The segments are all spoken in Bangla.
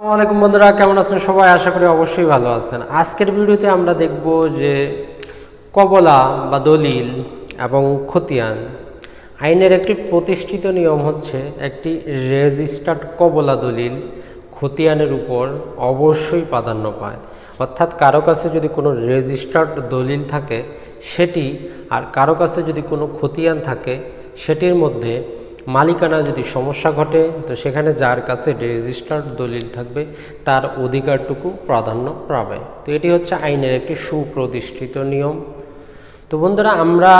আসসালামাইকুম বন্ধুরা, কেমন আছেন সবাই? আশা করি অবশ্যই ভালো আছেন। আজকের ভিডিওতে আমরা দেখব যে কবলা বা দলিল এবং খতিয়ান আইনের একটি প্রতিষ্ঠিত নিয়ম হচ্ছে একটি রেজিস্টার্ড কবলা দলিল খতিয়ানের উপর অবশ্যই প্রাধান্য পায়। অর্থাৎ কারও কাছে যদি কোনো রেজিস্টার্ড দলিল থাকে, সেটি আর কারও কাছে যদি কোনো খতিয়ান থাকে, সেটির মধ্যে মালিকানা যদি সমস্যা ঘটে, তো সেখানে যার কাছে রেজিস্টার্ড দলিল থাকবে, তার অধিকারটুকু প্রাধান্য পাবে। তো এটি হচ্ছে আইনের একটি সুপ্রতিষ্ঠিত নিয়ম। তো বন্ধুরা, আমরা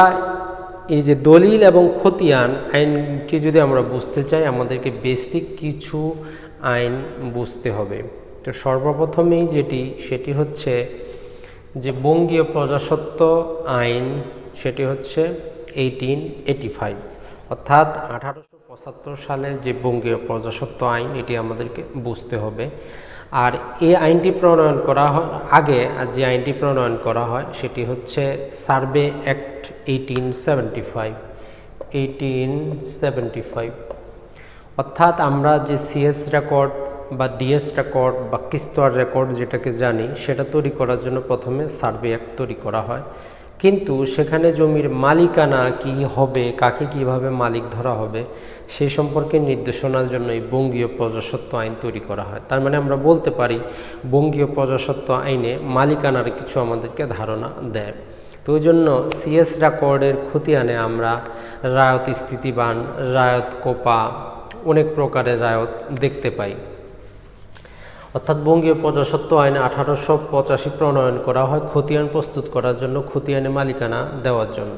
এই যে দলিল এবং খতিয়ান, আইনটি যদি আমরা বুঝতে চাই, আমাদেরকে বেসিক কিছু আইন বুঝতে হবে। তো সর্বপ্রথমেই যেটি, সেটি হচ্ছে যে বঙ্গীয় প্রজাসত্ব আইন, সেটি হচ্ছে এইটিন এইটি ফাইভ অর্থাৎ আঠারোশো সালের যে বঙ্গীয় প্রজাসত্ব আইন, এটি আমাদেরকে বুঝতে হবে। আর এই আইনটি প্রণয়ন করা হয়, আগে যে আইনটি প্রণয়ন করা হয়, সেটি হচ্ছে survey act eighteen seventy five. Eighteen five. অর্থাৎ আমরা যে সিএস রেকর্ড বা ডিএস রেকর্ড বা কিস্তোয়ার রেকর্ড যেটাকে জানি, সেটা তৈরি করার জন্য প্রথমে সার্ভে অ্যাক্ট তৈরি করা হয়। কিন্তু সেখানে জমির মালিকানা কি হবে, কাকে কীভাবে মালিক ধরা হবে সেই সম্পর্কে নির্দেশনার জন্য এই বঙ্গীয় প্রজাসত্ব আইন তৈরি করা হয়। তার মানে আমরা বলতে পারি, বঙ্গীয় প্রজাসত্ব আইনে মালিকানার কিছু আমাদেরকে ধারণা দেয়। তো ওই জন্য সিএস রেকর্ডের খতিয়ানে আমরা রায়ত স্থিতিবান, রায়ত কোপা, অনেক প্রকারের রায়ত দেখতে পাই। অর্থাৎ বঙ্গীয় প্রজাসত্ব আইন আঠারোশো পঁচাশি প্রণয়ন করা হয় খতিয়ান প্রস্তুত করার জন্য, খতিয়ানে মালিকানা দেওয়ার জন্য।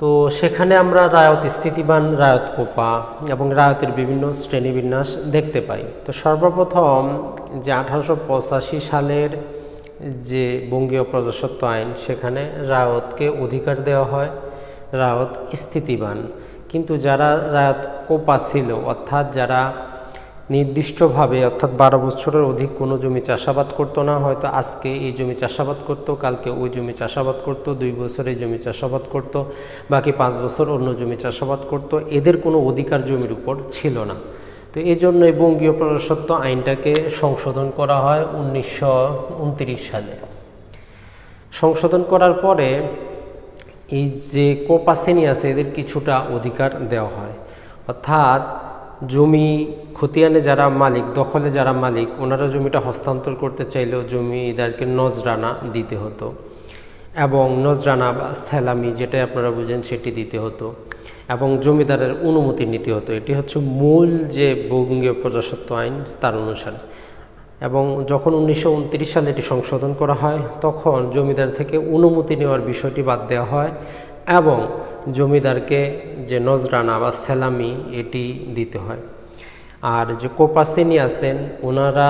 তো সেখানে আমরা রায়ত স্থিতিবান, রায়ত কোপা এবং রায়তের বিভিন্ন শ্রেণীবিন্যাস দেখতে পাই। তো সর্বপ্রথম যে আঠারোশো পঁচাশি সালের যে বঙ্গীয় প্রজাসত্ব আইন, সেখানে রায়তকে অধিকার দেওয়া হয়, রায়ত স্থিতিবান। কিন্তু যারা রায়ত কোপা ছিল, অর্থাৎ যারা নির্দিষ্টভাবে, অর্থাৎ বারো বছরের অধিক কোনো জমি চাষাবাদ করতো না, হয়তো আজকে এই জমি চাষাবাদ করতো, কালকে ওই জমি চাষাবাদ করতো, দুই বছর এই জমি চাষাবাদ করতো, বাকি পাঁচ বছর অন্য জমি চাষাবাদ করতো। এদের কোনো অধিকার জমির উপর ছিল না। তো এই জন্য এই বঙ্গীয় প্রজাসত্ব আইনটাকে সংশোধন করা হয় উনিশশো উনত্রিশ সালে। সংশোধন করার পরে এই যে কোপা শ্রেণি আছে, এদের কিছুটা অধিকার দেওয়া হয়। অর্থাৎ জমি খতিয়ানে যারা মালিক, দখলে যারা মালিক, ওনারা জমিটা হস্তান্তর করতে চাইলেও জমিদারকে নজরানা দিতে হতো এবং নজরানা বা স্থেলামি যেটাই আপনারা বুঝেন সেটি দিতে হতো এবং জমিদারের অনুমতি নিতে হতো। এটি হচ্ছে মূল যে বঙ্গীয় প্রজাসত্ব আইন তার অনুসারে। এবং যখন উনিশশো উনত্রিশ সালে এটি সংশোধন করা হয়, তখন জমিদার থেকে অনুমতি নেওয়ার বিষয়টি বাদ দেওয়া হয় এবং জমিদারকে যে নজরানা বা সেলামি এটি দিতে হয়। আর যে কোপাসিনী আসতেন ওনারা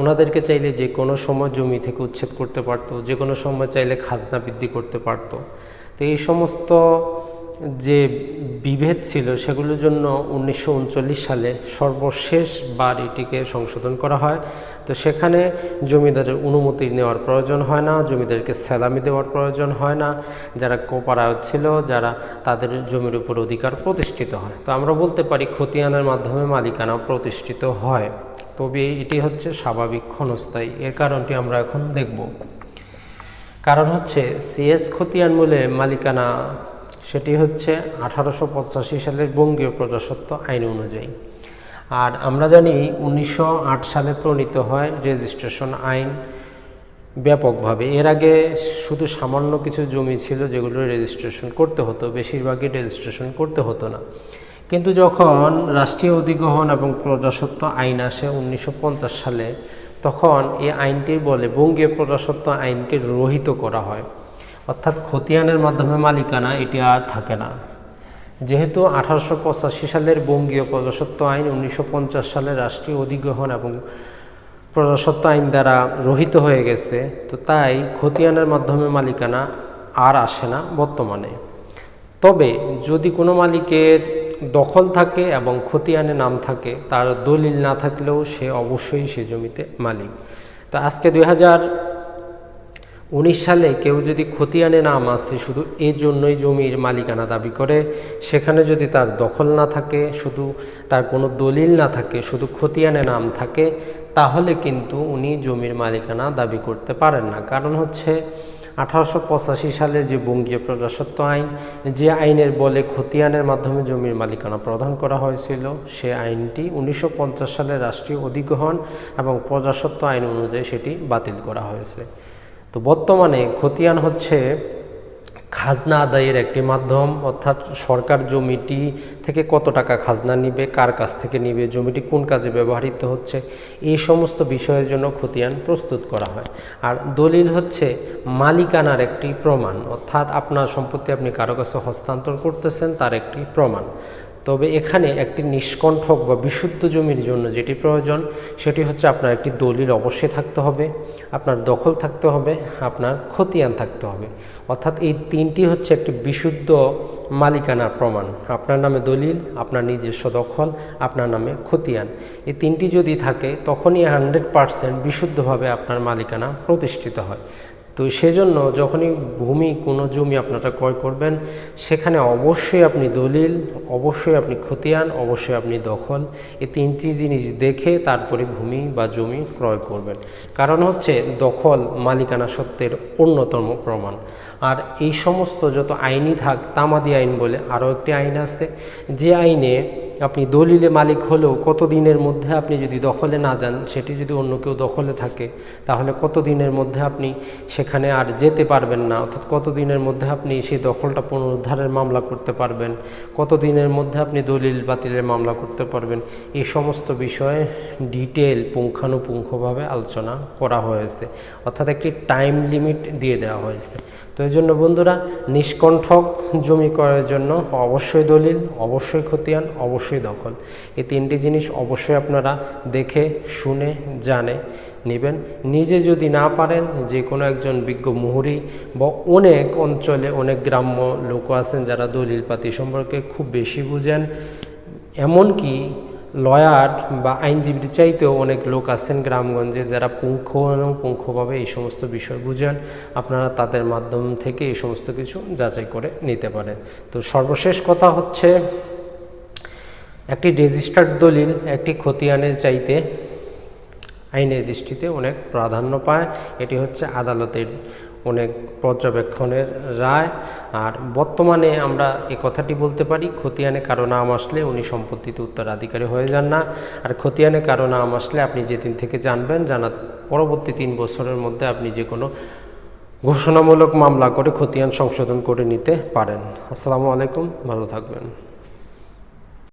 ওনাদেরকে চাইলে যে কোনো সময় জমি থেকে উচ্ছেদ করতে পারতো, যে কোনো সময় চাইলে খাজনা বৃদ্ধি করতে পারতো। তো এই সমস্ত যে বিভেদ ছিল সেগুলোর জন্য উনিশশো উনচল্লিশ সালে সর্বশেষ বার এটিকে সংশোধন করা হয়। তো সেখানে জমিদারের অনুমতি নেওয়ার প্রয়োজন হয় না, জমিদারকে স্যালামি দেওয়ার প্রয়োজন হয় না। যারা কোপারায়ত ছিল, যারা তাদের জমির উপর অধিকার প্রতিষ্ঠিত হয়। তো আমরা বলতে পারি খতিয়ানের মাধ্যমে মালিকানা প্রতিষ্ঠিত হয়। তবে এটি হচ্ছে স্বাভাবিক ক্ষণস্থায়ী। এর কারণটি আমরা এখন দেখব। কারণ হচ্ছে সিএস খতিয়ান মূলে মালিকানা সেটি হচ্ছে আঠারোশো পঁচাশি সালের বঙ্গীয় প্রজাসত্ব আইন অনুযায়ী। আর আমরা জানি উনিশশো আট সালে প্রণীত হয় রেজিস্ট্রেশন আইন ব্যাপকভাবে। এর আগে শুধু সামান্য কিছু জমি ছিল যেগুলো রেজিস্ট্রেশন করতে হতো, বেশিরভাগই রেজিস্ট্রেশন করতে হতো না। কিন্তু যখন রাষ্ট্রীয় অধিগ্রহণ এবং প্রজাসত্ব আইন আসে উনিশশো পঞ্চাশ সালে, তখন এই আইনটির বলে বঙ্গীয় প্রজাসত্ব আইনকে রহিত করা হয়। অর্থাৎ খতিয়ানের মাধ্যমে মালিকানা, এটি আর থাকে না। যেহেতু আঠারোশো পঁচাশি সালের বঙ্গীয় প্রজাসত্ব আইন, উনিশশো সালের রাষ্ট্রীয় অধিগ্রহণ এবং প্রজাসত্ব আইন দ্বারা রহিত হয়ে গেছে, তো তাই খতিয়ানের মাধ্যমে মালিকানা আর আসে না বর্তমানে। তবে যদি কোনো মালিকের দখল থাকে এবং খতিয়ানে নাম থাকে, তার দলিল না থাকলেও সে অবশ্যই সে জমিতে মালিক। তো আজকে দুই হাজার উনিশ সালে কেউ যদি খতিয়ানে নাম আছে শুধু এই জন্যই জমির মালিকানা দাবি করে। সেখানে যদি তার দখল না থাকে, শুধু তার কোনো দলিল না থাকে, শুধু খতিয়ানে নাম থাকে, তাহলে কিন্তু উনি জমির মালিকানা দাবি করতে পারেন না। কারণ হচ্ছে, আঠারোশো পঁচাশি সালে যে বঙ্গীয় প্রজাসত্ব আইন, যে আইনের বলে খতিয়ানের মাধ্যমে জমির মালিকানা প্রদান করা হয়েছিল, সে আইনটি উনিশশো পঞ্চাশ সালে রাষ্ট্রীয় অধিগ্রহণ এবং প্রজাসত্ব আইন অনুযায়ী সেটি বাতিল করা হয়েছে। তো বর্তমানে খতিয়ান হচ্ছে খাজনা আদায়ের একটি মাধ্যম, অর্থাৎ সরকার জমিটি থেকে কত টাকা খাজনা নিবে, কার কাছ থেকে নিবে, জমিটি কোন কাজে ব্যবহৃত হচ্ছে, এই সমস্ত বিষয়ের জন্য খতিয়ান প্রস্তুত করা হয়। আর দলিল হচ্ছে মালিকানার একটি প্রমাণ, অর্থাৎ আপনার সম্পত্তি আপনি কারও কাছে হস্তান্তর করতেছেন, তার একটি প্রমাণ। তবে এখানে একটি নিষ্কণ্ঠক বা বিশুদ্ধ জমির জন্য যেটি প্রয়োজন, সেটি হচ্ছে আপনার একটি দলিল অবশ্যই থাকতে হবে, আপনার দখল থাকতে হবে, আপনার খতিয়ান থাকতে হবে। অর্থাৎ এই তিনটি হচ্ছে একটি বিশুদ্ধ মালিকানার প্রমাণ। আপনার নামে দলিল, আপনার নিজস্ব দখল, আপনার নামে খতিয়ান। এই তিনটি যদি থাকে, তখনই হান্ড্রেড পারসেন্ট বিশুদ্ধভাবে আপনার মালিকানা প্রতিষ্ঠিত হয়। তো সেজন্য যখনই ভূমি কোনো জমি আপনারা ক্রয় করবেন, সেখানে অবশ্যই আপনি দলিল, অবশ্যই আপনি খতিয়ান, অবশ্যই আপনি দখল, এই তিনটি জিনিস দেখে তারপরে ভূমি বা জমি ক্রয় করবেন। কারণ হচ্ছে দখল মালিকানা সত্ত্বের অন্যতম প্রমাণ। আর এই সমস্ত যত আইনই থাক, তামাদি আইন বলে আরও একটি আইন আছে, যে আইনে আপনি দলিলে মালিক হলেও কত দিনের মধ্যে আপনি যদি দখলে না যান, সেটি যদি অন্য কেউ দখলে থাকে, তাহলে কত দিনের মধ্যে আপনি সেখানে আর যেতে পারবেন না? অর্থাৎ কত দিনের মধ্যে আপনি সেই দখলটা পুনরুদ্ধারের মামলা করতে পারবেন? কত দিনের মধ্যে আপনি দলিল বাতিলের মামলা করতে পারবেন? এই সমস্ত বিষয়ে ডিটেল পুঙ্খানুপুঙ্খভাবে আলোচনা করা হয়েছে। অর্থাৎ একটি টাইম লিমিট দিয়ে দেওয়া হয়েছে। তো এই জন্য বন্ধুরা, নিষ্কণ্ঠক জমি করার জন্য অবশ্যই দলিল, অবশ্যই খতিয়ান, অবশ্যই দখল। এই তিনটি জিনিস অবশ্যই আপনারা দেখে, শুনে, জানে, নেবেন। নিজে যদি না পারেন যে কোনো একজন বিজ্ঞ মুহুরি বা অনেক অঞ্চলে অনেক গ্রাম্য লোক আছেন যারা দলিল পাতি সম্পর্কে খুব বেশি বুঝেন, এমনকি লয়ার বা আইনজীবীর চাইতেও অনেক লোক আছেন গ্রামগঞ্জে যারা পুঙ্খ পুঙ্খভাবে এই সমস্ত বিষয় বুঝেন, আপনারা তাদের মাধ্যম থেকে এই সমস্ত কিছু যাচাই করে নিতে পারেন। তো সর্বশেষ কথা হচ্ছে একটি রেজিস্টার্ড দলিল, একটি খতিয়ানের চাইতে আইনের দৃষ্টিতে অনেক প্রাধান্য পায়। এটি হচ্ছে আদালতের অনেক পর্যবেক্ষণের রায়। আর বর্তমানে আমরা এ কথাটি বলতে পারি, খতিয়ানে কারও নাম আসলে উনি সম্পত্তিতে উত্তরাধিকারী হয়ে যান না। আর খতিয়ানে কারও নাম আসলে আপনি যেদিন থেকে জানবেন জানা পরবর্তী তিন বছরের মধ্যে আপনি যে কোনো ঘোষণামূলক মামলা করে খতিয়ান সংশোধন করে নিতে পারেন। আসসালামু আলাইকুম, ভালো থাকবেন।